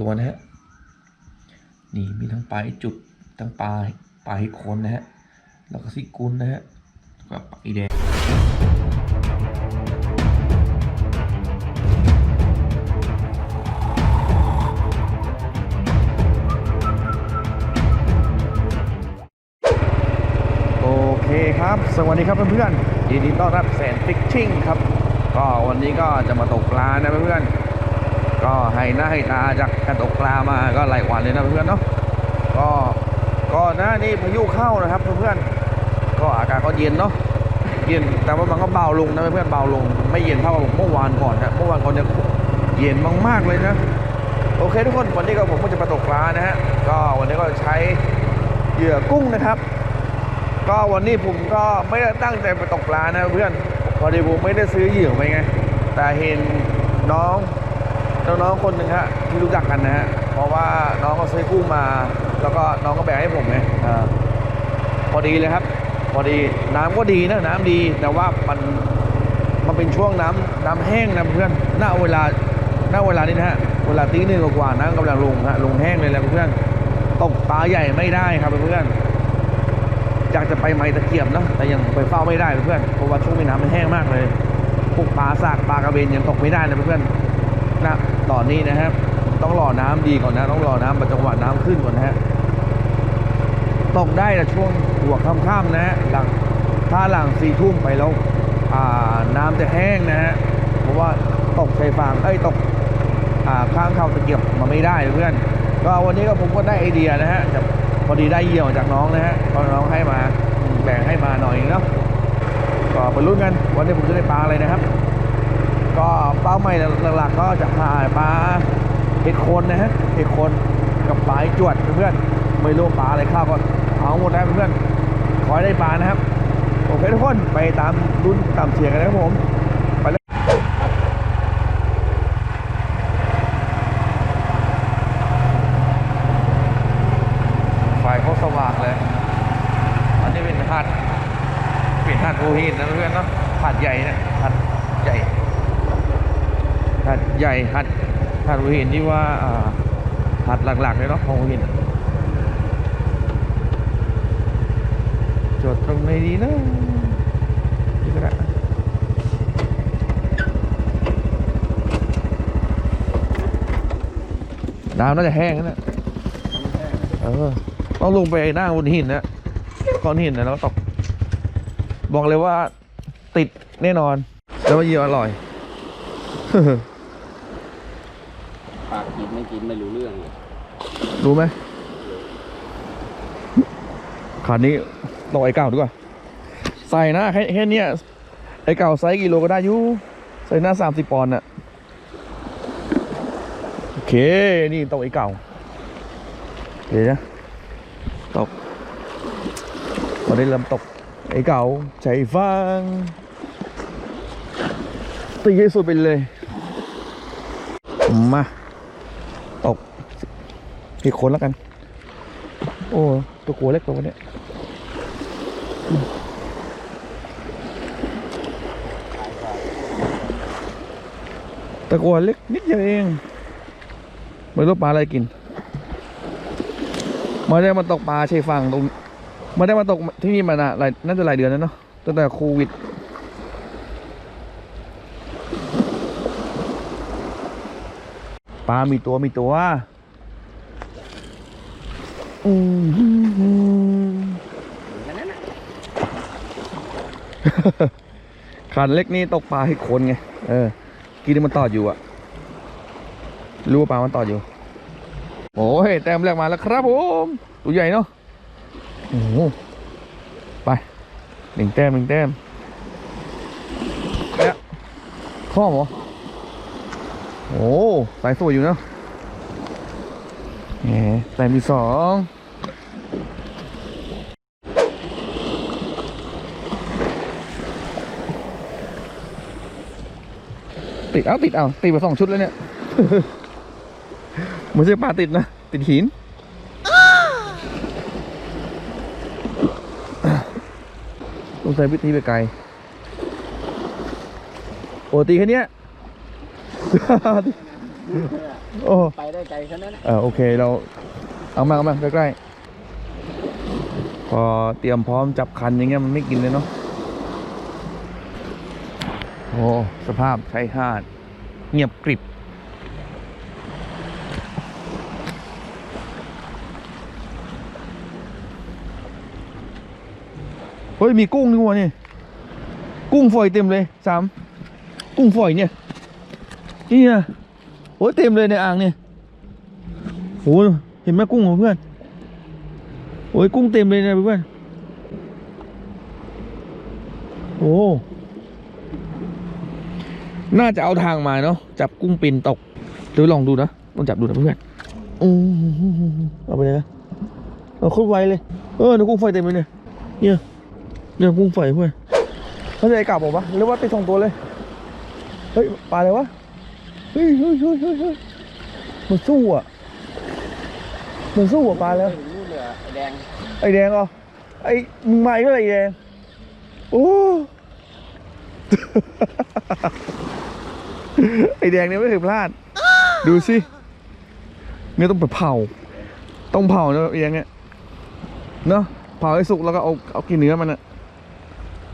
ตัวนะฮะ นี่มีทั้งปลายจุดทั้งปลายปลาให้โคนนะฮะ แล้วก็ซิกุนนะฮะก็ปลาอีแดงโอเคครับสวัสดีครับเพื่อนๆยินดีต้อนรับแสนฟิชชิ่งครับ ก็วันนี้ก็จะมาตกปลานะเพื่อนๆ ก็ให้หน้าให้ตาจากการตกปลามาก็หลายวันเลยนะเพื่อนเนาะก็ก็หน้านี้พายุเข้านะครับเพื่อนก็อากาศก็เย็นเนาะเย็นแต่ว่ามันก็เบาลงนะเพื่อนเบาลง ไม่เย็นเท่าเมื่อวานก่อนนะเมื่อวานก่อนเนี่ยเย็นมากๆเลยนะโอเคทุกคนวันนี้ก็ผมก็จะมาตกปลานะฮะก็วันนี้ก็ใช้เหยื่อกุ้งนะครับ ก็วันนี้ผมก็ไม่ได้ตั้งใจไปตกปลานะเพื่อนพอดีผมไม่ได้ซื้อเหยื่อไปไงแต่เห็นน้อง น้องๆคนหนึ่งฮะที่รู้จักกันนะฮะเพราะว่าน้องเขาซื้อกุ้งมา แล้วก็น้องก็แบ่งให้ผมไงอ่าพอดีเลยครับ พอดีน้ำก็ดีนะน้ำดีแต่ว่ามันมันเป็นช่วงน้ำน้ำแห้งนะเพื่อนณเวลาณเวลานี้นะฮะเวลาตีหนึ่งกว่าน้ำกำลังลงฮะลงแห้งเลยแหละเพื่อนตกปลาใหญ่ไม่ได้ครับเพื่อนอยากจะไปไม้ตะเกียบเนะแต่ยังไปเฝ้าไม่ได้เพื่อนเพราะว่าช่วงนี้น้ำมันแห้งมากเลยพวกปลาสากปลากระเบนยังตกไม่ได้นะเพื่อน นะตอนนี้นะครับ ต้องรอน้ำดีก่อนนะ ต้องรอน้ำจังหวะน้ำขึ้นก่อนนะฮะตกได้แต่ช่วงหัวค่ำๆนะฮะหลังถ้าหลังสี่ทุ่มไปแล้วอ่าน้ำจะแห้งนะฮะเพราะว่าตกชายฝั่งเอ้ยตกอ่าข้างเขาตะเกียบมาไม่ได้เพื่อน ก็วันนี้ก็ผมก็ได้ไอเดียนะฮะจะพอดีได้เยี่ยวจากน้องนะฮะพอน้องให้มาแบ่งให้มาหน่อยเนาะก็ไปลุ้นกันวันนี้ผมจะได้ปลาอะไรนะครับ ก็เป้าหมายหลักๆก็จะหาปลาเห็ดคนนะฮะเห็ดคนกับปลาไอ้จวดเพื่อนไม่รู้ปลาอะไรข้าวก็เอาหมดแล้วเพื่อนขอให้ได้ปลานะครับโอเคทุกคนไปตามรุ่นตามเชียร์กันนะครับผมไปเลยไฟเขาสว่างเลยอันนี้เป็นหาดเป็นหาดภูหินนะเพื่อนเนาะหาดใหญ่นะหาดใหญ่ หัดใหญ่หัดหัดหัวหินที่ว่าหัดหลักๆเลยเนาะของหัวหินจอดตรงไหนดีนะนี่ก็ได้น้ำน่าจะแห้งนะเออต้องลงไปหน้าบนหินนะก้อนหินนะแล้วตกบอกเลยว่าติดแน่นอน แล้วว่าเยื่ออร่อย กินไม่กินไม่รู้เรื่องเลยรู้ไหมขานี้ลองไอ้เก่าดีกว่า ใส่หน้าแค่แค่เนี้ยไอ้เก่าไซส์กิโลก็ได้อยู่ใส่หน้าสามสิบปอนด์น่ะโอเค นี่ตกไอ้เก่าเดี๋ยวนะตกตอนนี้เริ่มตกไอ้เก่าใจฟังตีให้สุดไปเลย มา อีกคนแล้วกัน โอ้ตัวกัวเล็กตัวเนี้ยตะกัวเล็กนิดเดียวเองไม่รู้ปลาอะไรกินไม่ได้มาตกปลาชายฝั่งตรงไม่ได้มาตกที่นี่มานานหลายน่าจะหลายเดือนแล้วเนาะตั้งแต่โควิดปลามีตัวมีตัว ขันเล็กนี่ตกปลาให้คนไง เออ กินมันตอดอยู่อะรู้ว่าปลามันตอดอยู่ โอ้ย แต้มแรกมาแล้วครับผมตัวใหญ่เนาะ โอ้โห ไปหนึ่งแต้มหนึ่งแต้มเนี่ยข้อมเหรอ โอ้ สายสวยอยู่เนอะแหมแต้มที่สอง ติดเอาติดเอาติดมาสองชุดแล้วเนี่ยไม่ใช่ปลาติดนะ ติดหินต้องใช้วิธีไปไกลโอ้ตีแค่เนี้ยเโอ้ไปได้ไกลแค่นั้นนะเออโอเคเราเอามาเอามาใกล้ๆพอเตรียมพร้อมจับคันอย่างเงี้ยมันไม่กินเลยเนาะ โอ้สภาพใช้หาด เงียบกริบ เฮ้ย มีกุ้งนี่วะนี่ กุ้งฝอยเต็มเลยสามกุ้งฝอยเนี่ย นี่นะโอ้ยเต็มเลยในอ่างเนี่ยโอ้เห็นไหมกุ้งของเพื่อน โอ้ยกุ้งเต็มเลยนะเพื่อน โอ้ น่าจะเอาทางมาเนาะจับกุ้งปินตกเดี๋ยวลองดูนะลองจับดูนะเพื่อนเอาไปเลยนะเอาโคตรไวเลยเออเดี๋ยวกุ้งไฟเต็มเลยเนี่ยเนี่ยเนี่ยกุ้งไฟเพื่อนเขาจะไอ้กลับบอกปะหรือว่าติดสองตัวเลยเฮ้ยปลาอะไรวะเฮ้ยเฮ้ยเฮ้ยเฮ้ยมันสู้อะมันสู้กับปลาแล้วไอ้แดงไอ้แดงเหรอไอ้มึงมาอีกแล้วไอ้แดงโอ้ ไอแดงเนี่ยไม่เคยพลาด ดูสิเนี่ยต้องไปเผา ต้องเผาเนอะไอ้แดงเนี่ยเนาะเผาให้สุกแล้วก็เอาเอากินเนื้อมันอะ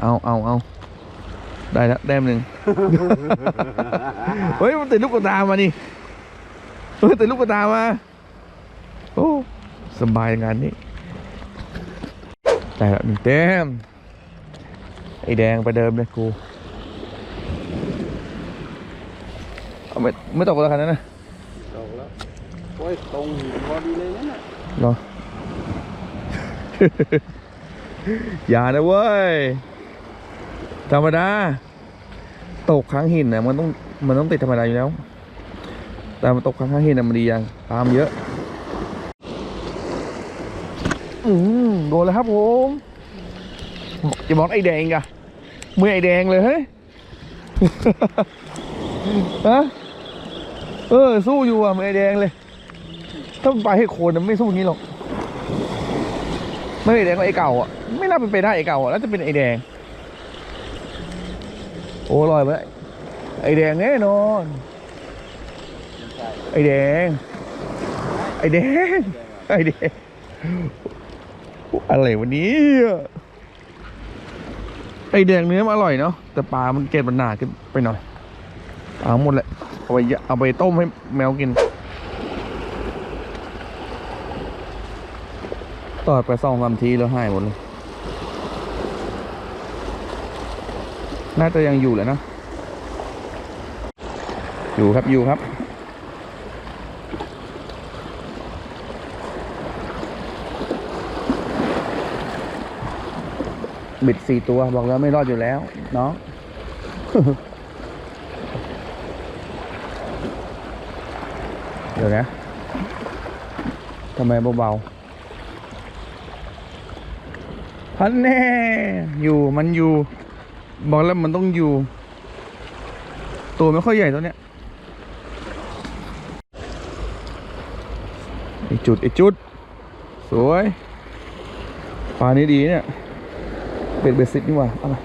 เอาเอาเอาได้แล้วแต้มหนึ่งเฮ้ยมันติดลูกกระตามานี่เฮ้ยติดลูกกระตามาโอ้สบายงานนี้ได้แล้วหนึ่งแต้มไอแดงไปเดิมเลยกูเอา ไม่ไม่ตกแล้วคันนั้นนะตกแล้วโอ้ยตรงพอดีเลยนั่นน่ะเหรออย่านะเว้ย ธรรมดา ตกครั้งหินนะมันต้องมันต้องติดธรรมดาอยู่แล้ว แต่มันตกครั้งหินนะมันดีอย่างตามเยอะ อืมโดนแล้วครับผมจะบอกไอ้แดงกะมือไอ้แดงเลยเฮ้ยฮะ เออ สู้อยู่อะมือไอ้แดงเลย ถ้ามันไปให้โคนมันไม่สู้อย่างนี้หรอก ไม่ไอ้แดงก็ไอ้เก่าอะ ไม่น่าเป็นไปได้ไอ้เก่าอะแล้วจะเป็นไอ้แดง โอ้ลอยไปไอ้แดงแน่นอน ไอ้แดง ไอ้แดง ไอ้แดง อะไรวันนี้ ไอ้แดงเนื้อมันอร่อยเนาะ แต่ปลามันเกล็ดมันหนาขึ้นไปหน่อยเอาหมดแหละ เอาไปเอาไปต้มให้แมวกิน ตอดไปสองสามทีแล้วหายหมดเลย น่าจะยังอยู่แหละนะ อยู่ครับอยู่ครับบิดสี่ตัวบอกแล้วไม่รอดอยู่แล้วน้อง เดี๋ยวนะทำไมเบาๆพันแน่ อยู่มันอยู่ บอกแล้วมันต้องอยู่ ตัวไม่ค่อยใหญ่ตัวเนี้ยไอจุดไอจุด สวยปลานี้ดีเนี่ยเบ็ดเบ็ดสิบนี่ว่าอะไร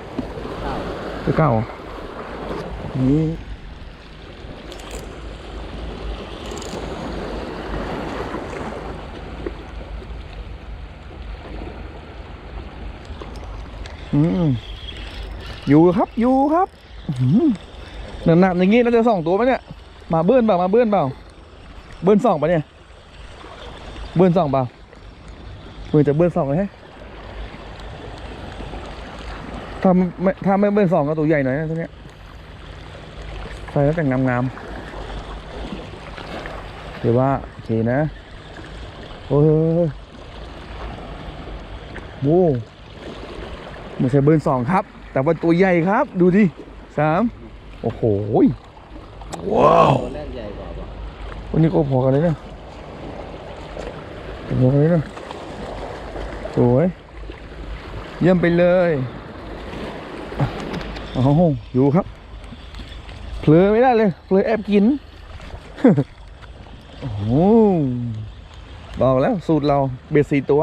เก้าเหรอนี่ อยู่ครับอยู่ครับหนักๆอย่างงี้เราจะสองตัวไหมเนี่ย มาเบิ้ลเปล่ามาเบิ้ลเปล่า เบิ้ลสองปะเนี่ย เบิ้ลสองเปล่าเบิ้ลจะเบิ้ลสองเลยฮะถ้าไม่ถ้าไม่เบิ้ลสองก็ตัวใหญ่หน่อยนะตัวเนี้ยใส่แล้วแต่งงามๆถือว่าโอเคนะ โอ้ยโว้ ไม่ใช่เบิ้ลสองครับ แต่ว่าตัวใหญ่ครับ ดูดิสามโอ้โหว้าวตัวแรกใหญ่กว่าวันนี้ก็พอกันเลยนะพอกันเลยนะสวยเยี่ยมไปเลยโอ้โหอยู่ครับเผลอไม่ได้เลยเผลอแอบกินโอ้โหบอกแล้วสูตรเราเบ็ดสี่ตัว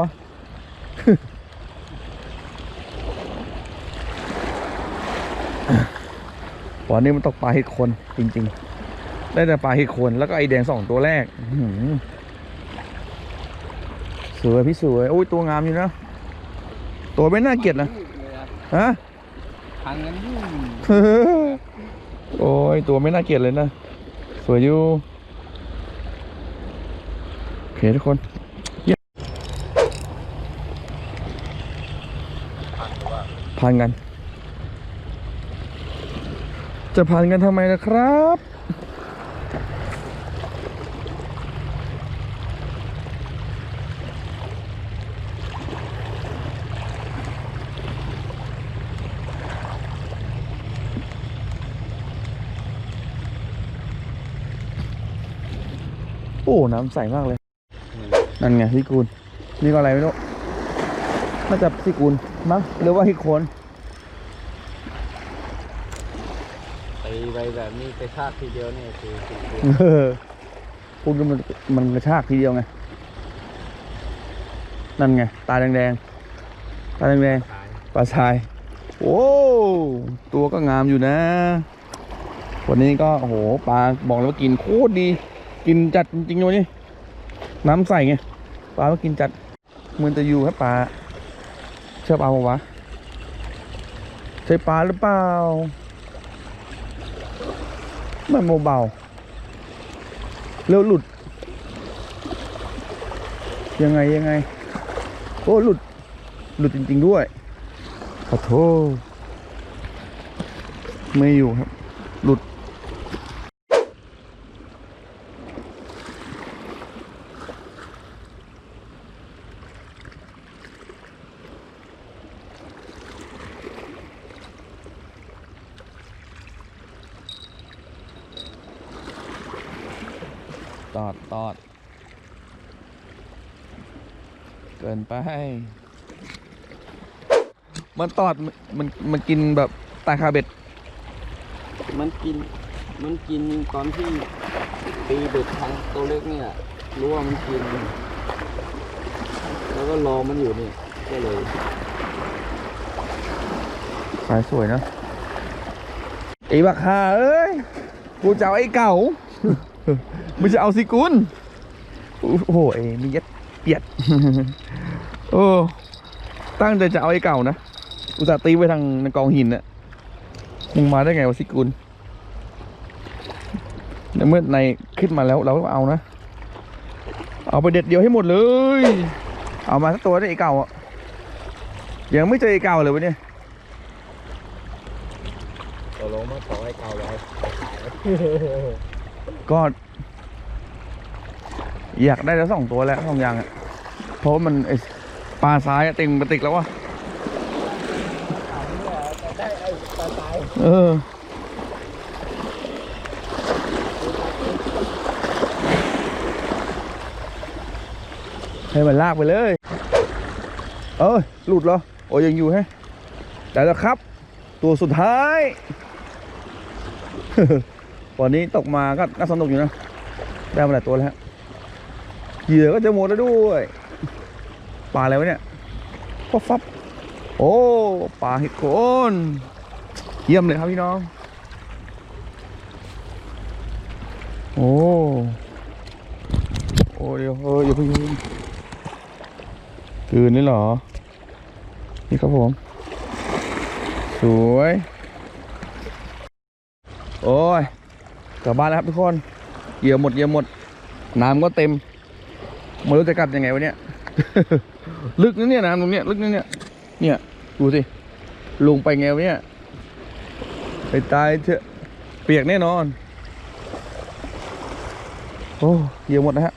วันนี้มันตกปลาให้คนจริง ๆ ได้แต่ปลาเห็ดโคนแล้วก็ไอแดงสองตัวแรกอื้อหือสวยพี่สวยโอ้ยตัวงามอยู่นะ ตัวไม่น่าเกลียดนะเลยอะฮะพังกันยุ่งโอ้ยตัวไม่น่าเกลียดเลยนะ สวยอยู่โอเคทุกคนเยี่ยมพันกัน จะพันกันทำไมนะครับ โอ้ น้ำใสมากเลย นั่นไงพี่กูลนี่ก็อะไรไม่รู้น่าจะพี่กูลมั้งหรือว่าฮิโคน ตีไป แบบนี้กระชากทีเดียวเนี่ยคือคือคือเออพูดกันมันมันกระชากทีเดียวไง นั่นไง ตาแดงๆ ตาแดงตายๆปลาชาย โอ้ตัวก็งามอยู่นะ วันนี้ก็ โอ้โหปลาบอกเลยว่ากินโคตรดี กินจัดจริงๆเลยนี่น้ำใสไงปลาก็กินจัดเหมือนจะอยู่ครับปลาเชื่อปลาปะวะใช่ปลาหรือเปล่า มันเบาๆเร็วหลุด ยังไงยังไง โอ้หลุด หลุดจริง ๆ ด้วยขอโทษไม่อยู่ครับ หลุด ตอดตอด เกินไป มันตอดมันมันมันกินแบบตาคาเบ็ด มันกิน มันกินตอนที่ตีเบ็ดทางตัวเล็กเนี่ยรู้ว่ามันกิน แล้วก็รอมันอยู่นี่ก็เลยสายสวยนะไอ้บักฮาเอ้ย กูจะเอาไอ้เก่า ไม่จะเอาสิกุลโอ้โหไอ้มียัดเปียด โอ้ ตั้งใจจะเอาไอ้เก่านะ อุตส่าห์ตีไว้ทางในกองหินน่ะมึงมาได้ไงวะสิกุลในเมื่อในขึ้นมาแล้วเราก็เอานะ เอาไปเด็ดเดียวให้หมดเลย เอามาสักตัวได้ไอ้เก่าอะ ยังไม่เจอไอ้เก่าเลยวะเนี่ยตกลงมาต่อให้เก่าเลย ก็ อยากได้แล้วสองตัวแล้วสองอย่างอะเพราะว่ามันไอปลาซ้ายอะเต็มกระติกแล้ววะได้ไอ้ปลาตายเออ ให้มันลากไปเลย เออหลุดเหรอ โอ้ยยังอยู่ให้แต่แล้วครับ ตัวสุดท้าย วันนี้ตกมาก็น่าสนุกอยู่นะ ได้มาหลายตัวแล้วฮะเหยื่อก็จะหมดแล้วด้วย ปลาอะไรวะเนี่ยฟับฟับ โอ้ ปลาเห็ดโคนเยี่ยมเลยครับพี่น้อง โอ้โอ้เดี๋ยวเอออย่าเพิ่งอย่าเพิ่งคืนนี่เหรอ นี่ครับผม สวย โอ้ย กลับบ้านแล้วครับทุกคนเหยื่อหมดเหยื่อหมด น้ำก็เต็มไม่รู้จะกลับยังไงวะเนี่ย ลึกนะเนี่ยน้ำตรงเนี้ยลึกนะเนี่ย เนี่ยดูสิลงไปไงวะเนี่ยไปตายเถอะเปียกแน่นอน โอ้เหยื่อหมดนะฮะ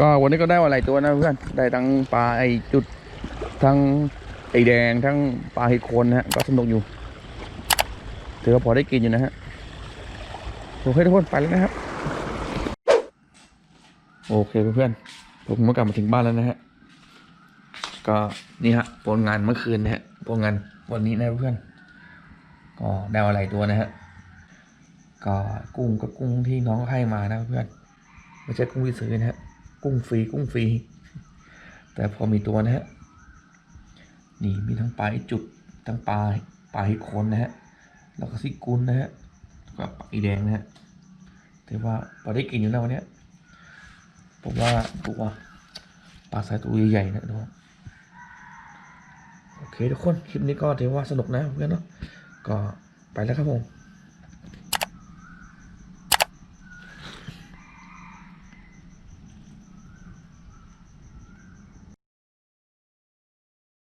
ก็วันนี้ก็ได้มาหลายตัวนะเพื่อนได้ทั้งปลาไอจุดทั้งไอแดงทั้งปลาเห็ดโคนนะฮะก็สนุกอยู่ถือว่าพอได้กินอยู่นะฮะ โอเคทุกคนไปแล้วนะครับ โอเคเพื่อนๆผมก็กลับมาถึงบ้านแล้วนะฮะก็นี่ฮะผลงานเมื่อคืนนะฮะผลงานวันนี้นะเพื่อนก็ได้มาหลายตัวนะฮะก็กุ้งก็กุ้งที่น้องให้มานะเพื่อนไม่ใช่กุ้งที่ซื้อนะฮะกุ้งฟรีกุ้งฟรีแต่พอมีตัวนะฮะนี่มีทั้งปลาจุดทั้งปลาปลาไอ้โคนนะฮะแล้วก็ซิกุนนะฮะ ก็ปาไอ้แดงนะฮะถือว่าพอได้กินอยู่แล้ววันนี้ผมว่าตัวปลาสายตัวใหญ่ๆนะทุกคนโอเคทุกคน คลิปนี้ก็ถือว่าสนุกนะเพื่อนเนาะก็ไปแล้วครับผม